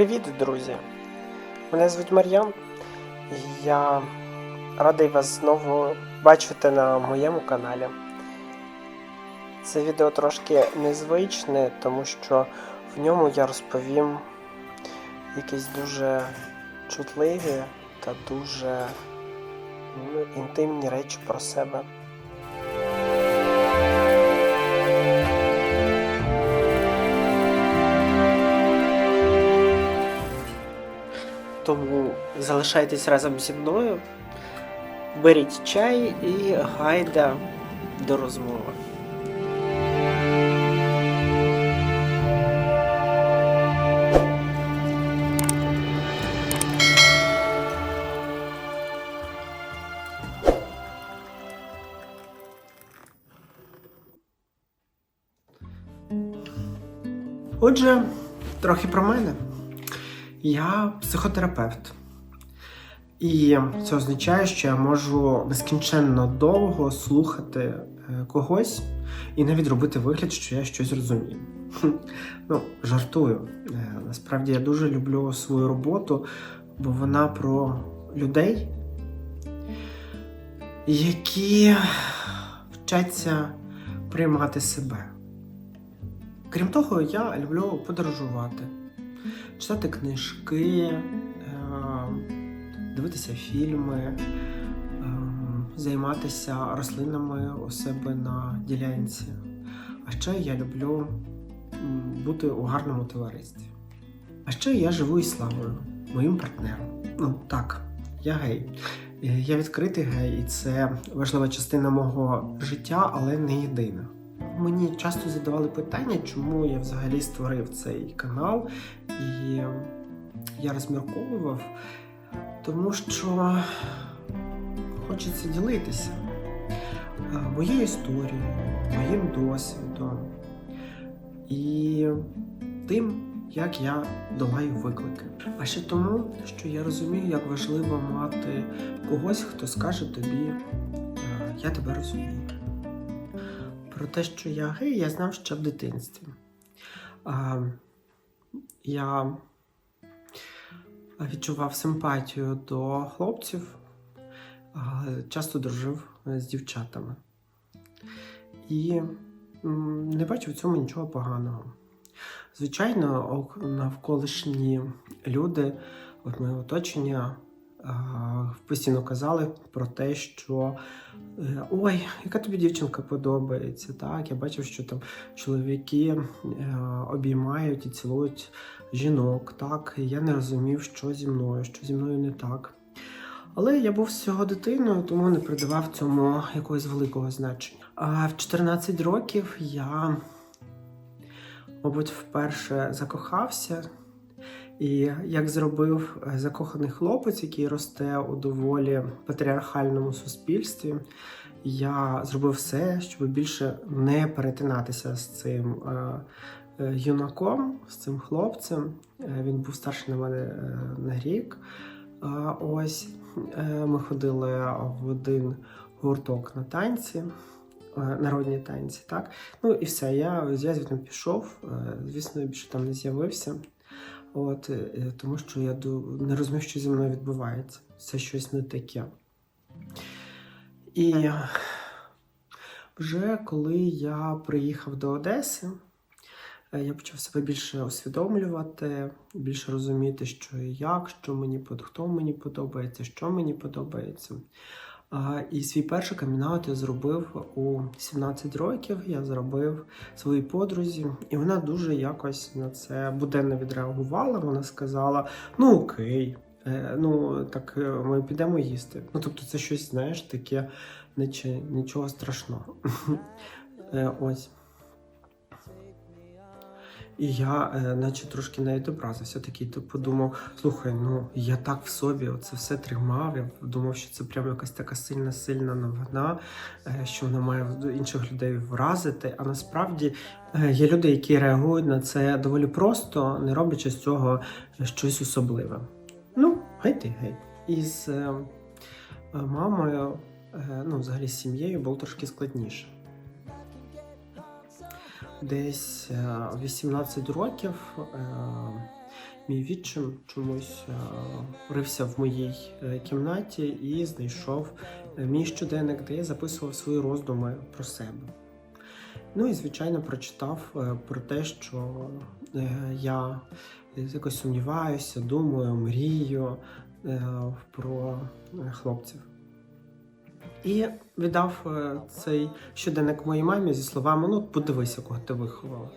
Привіт, друзі! Мене звуть Мар'ян, і я радий вас знову бачити на моєму каналі. Це відео трошки незвичне, тому що в ньому я розповім якісь дуже чутливі та дуже ну, інтимні речі про себе. Тому залишайтесь разом зі мною, беріть чай і гайда до розмови. Отже, трохи про мене. Я психотерапевт. І це означає, що я можу нескінченно довго слухати е, когось і навіть робити вигляд, що я щось розумію. Ну, жартую. Е, Насправді я дуже люблю свою роботу, бо вона про людей, які вчаться приймати себе. Крім того, я люблю подорожувати читати книжки, е, дивитися фільми, е, займатися рослинами у себе на ділянці. А ще я люблю бути у гарному товаристві. А ще я живу із Славою, моїм партнером. Ну так, я гей. Е, Я відкритий гей, і це важлива частина мого життя, але не єдина. Мені часто задавали питання, чому я взагалі створив цей канал, і я розмірковував, тому що хочеться ділитися моєю історією, моїм досвідом і тим, як я долаю виклики. А ще тому, що я розумію, як важливо мати когось, хто скаже тобі, я тебе розумію. Про те, що я гей, я знав ще в дитинстві. А, я відчував симпатію до хлопців, а, часто дружив з дівчатами. І не бачив в цьому нічого поганого. Звичайно, навколишні люди, от моє оточення, постійно казали про те, що е, ой, яка тобі дівчинка подобається. Так, я бачив, що там чоловіки е, обіймають і цілують жінок. Так, я не розумів, що зі мною, що зі мною не так. Але я був всього дитиною, тому не придавав цьому якогось великого значення. А в 14 років я, мабуть, вперше закохався. І як зробив е, закоханий хлопець, який росте у доволі патріархальному суспільстві, я зробив все, щоб більше не перетинатися з цим е, е, юнаком, з цим хлопцем. Він був старший на мене на рік. Ось ми ходили в один гурток на танці, народні танці, так. Ну і все. Я, я звідти пішов. Звісно, більше там не з'явився. От, е, тому що я не розумів, що зі мною відбувається. Це щось не таке. І вже коли я приїхав до Одеси, е, я почав себе більше усвідомлювати, більше розуміти, що і як, що мені хто мені подобається, що мені подобається. І свій перший камінаут я зробив у 17 років. Я зробив своїй подрузі, і вона дуже якось на це буденно відреагувала. Вона сказала: ну окей, е, ну так е, ми підемо їсти. Ну тобто, це щось, знаєш, таке, наче нічого страшного. Е, Ось. І я, е, наче трошки навіть образився, такий то подумав: слухай, ну я так в собі це все тримав. Я думав, що це прям якась така сильна, сильна новина, е, що вона має інших людей вразити. А насправді е, є люди, які реагують на це доволі просто, не роблячи з цього щось особливе. Ну, гей ти, гей. Із е, мамою, е, ну, взагалі з сім'єю було трошки складніше. Десь е, 18 років е, мій відчим чомусь е, рився в моїй е, кімнаті і знайшов е, мій щоденник, де я записував свої роздуми про себе. Ну і, звичайно, прочитав е, про те, що е, я якось сумніваюся, думаю, мрію е, про е, хлопців. І віддав е, цей щоденник моїй мамі зі словами: ну, подивися, кого ти виховала.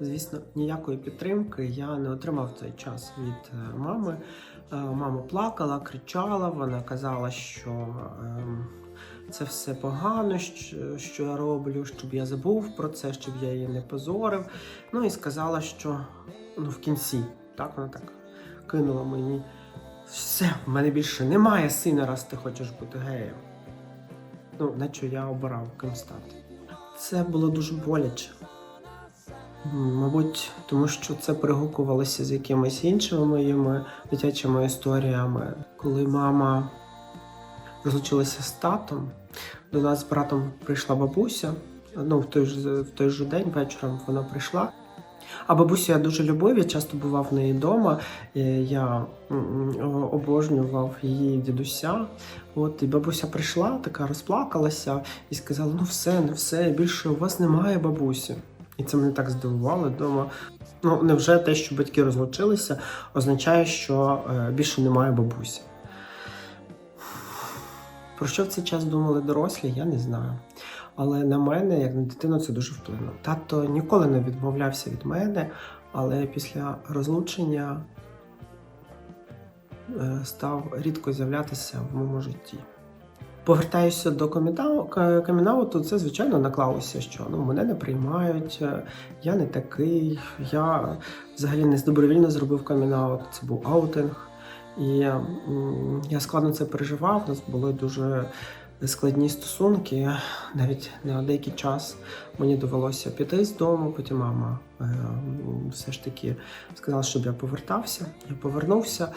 Звісно, ніякої підтримки я не отримав цей час від е, мами. Е, Мама плакала, кричала, вона казала, що ем, це все погано, що, я роблю, щоб я забув про це, щоб я її не позорив. Ну і сказала, що ну, в кінці, так вона так кинула мені. Все, в мене більше немає сина, раз ти хочеш бути геєм. Ну, наче я обирав ким стати. Це було дуже боляче. Мабуть, тому що це перегукувалося з якимись іншими моїми дитячими історіями. Коли мама розлучилася з татом, до нас з братом прийшла бабуся. Ну, в той ж в той же день вечором вона прийшла. А бабусю я дуже любив, я часто бував в неї вдома. Я обожнював її дідуся. От і бабуся прийшла, така розплакалася і сказала: ну все, не все, більше у вас немає бабусі. І це мене так здивувало вдома. Ну, невже те, що батьки розлучилися, означає, що е, більше немає бабусі. Про що в цей час думали дорослі, я не знаю. Але на мене, як на дитину, це дуже вплинуло. Тато ніколи не відмовлявся від мене, але після розлучення е, став рідко з'являтися в моєму житті. Повертаюся до камінау- ка- камінауту, це звичайно наклалося, що ну, мене не приймають, е, я не такий, я взагалі не добровільно зробив камінаут, це був аутинг. І я складно це переживав. У нас були дуже складні стосунки. Навіть на деякий час мені довелося піти з дому. Потім мама е, все ж таки сказала, щоб я повертався. Я повернувся.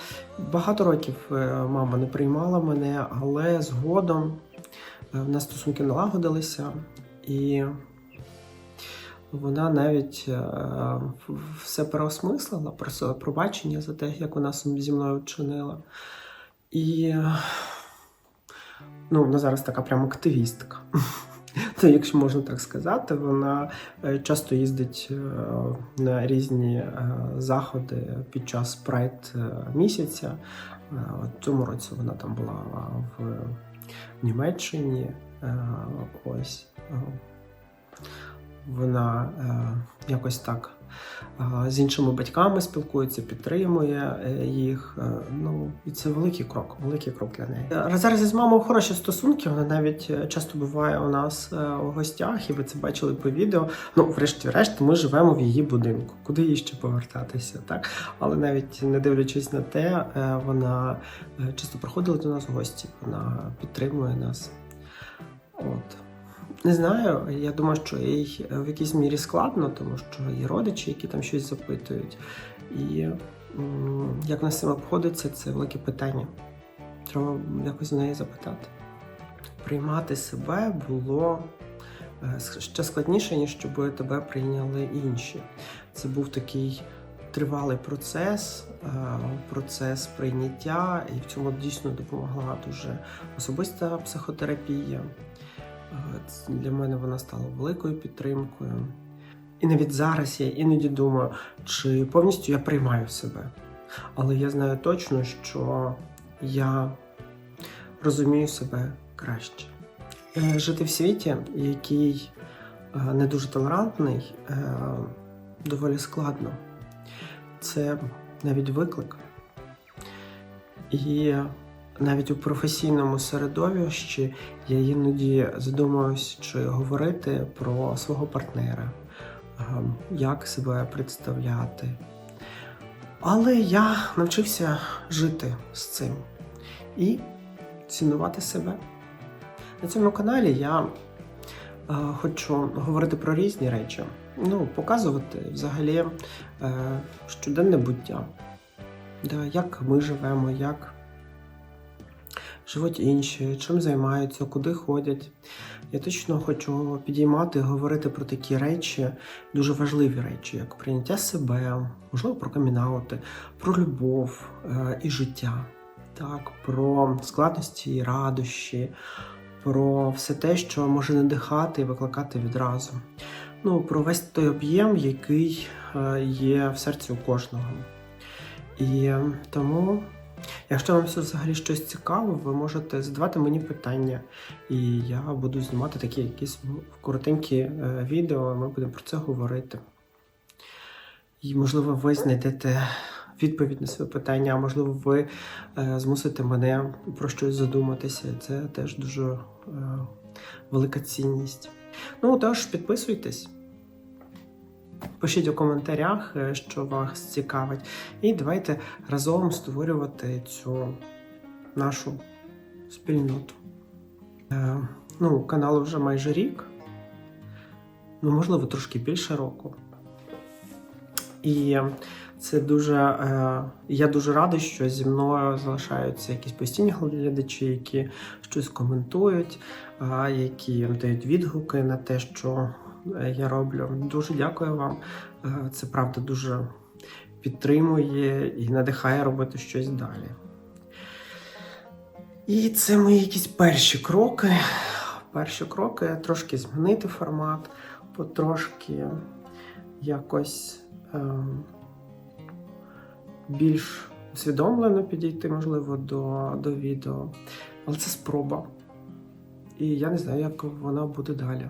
Багато років е, мама не приймала мене, але згодом е, в нас стосунки налагодилися, і вона навіть все переосмислила, просила пробачення за те, як вона зі мною вчинила. І ну, вона зараз така прям активістка. То, якщо можна так сказати, вона е, часто їздить е, на різні е, заходи під час прайд місяця. Цьому році вона там була в Німеччині. Ось вона якось так з іншими батьками спілкується, підтримує е, їх. Е, Ну і це великий крок, великий крок для неї. Е, Зараз із мамою хороші стосунки. Вона навіть часто буває у нас у гостях, і ви це бачили по відео. Ну, врешті-решт, ми живемо в її будинку. Куди їй ще повертатися, так? Але навіть не дивлячись на те, вона часто приходила до нас в гості. Вона підтримує нас. От. Не знаю, я думаю, що їй в якійсь мірі складно, тому що є родичі, які там щось запитують. І як вона з цим обходиться, це велике питання. Треба якось в неї запитати. Приймати себе було е, ще складніше, ніж щоб тебе прийняли інші. Це був такий тривалий процес, е, процес прийняття, і в цьому дійсно допомогла дуже особиста психотерапія. Для мене вона стала великою підтримкою. І навіть зараз я іноді думаю, чи повністю я приймаю себе. Але я знаю точно, що я розумію себе краще. Е, Жити в світі, який е, не дуже толерантний, е, доволі складно. Це навіть виклик. І навіть у професійному середовищі я іноді задумуюсь, чи говорити про свого партнера, ем, як себе представляти. Але я навчився жити з цим і цінувати себе. На цьому каналі я е, хочу говорити про різні речі, ну, показувати взагалі е, щоденне буття, як ми живемо, як живуть інші, чим займаються, куди ходять. Я точно хочу підіймати, говорити про такі речі, дуже важливі речі, як прийняття себе, можливо, про камінаути, про любов е, і життя, так, про складності і радощі, про все те, що може надихати і викликати відразу. Ну, про весь той об'єм, який е, є в серці у кожного. І тому, якщо вам все взагалі щось цікаво, ви можете задавати мені питання, і я буду знімати такі якісь коротенькі е, відео, ми будемо про це говорити. І, можливо, ви знайдете відповідь на своє питання, а можливо, ви е, змусите мене про щось задуматися. Це теж дуже е, велика цінність. Ну, тож, підписуйтесь. Пишіть у коментарях, е, що вас цікавить, і давайте разом створювати цю нашу спільноту. Е, ну, каналу вже майже рік, ну, можливо, трошки більше року. І це дуже. Е, я дуже радий, що зі мною залишаються якісь постійні глядачі, які щось коментують, які дають відгуки на те, що я роблю. Дуже дякую вам. Е, Це правда дуже підтримує і надихає робити щось далі. І це мої якісь перші кроки. Перші кроки трошки змінити формат, потрошки якось ем, більш усвідомлено підійти, можливо, до, до відео. Але це спроба. І я не знаю, як вона буде далі.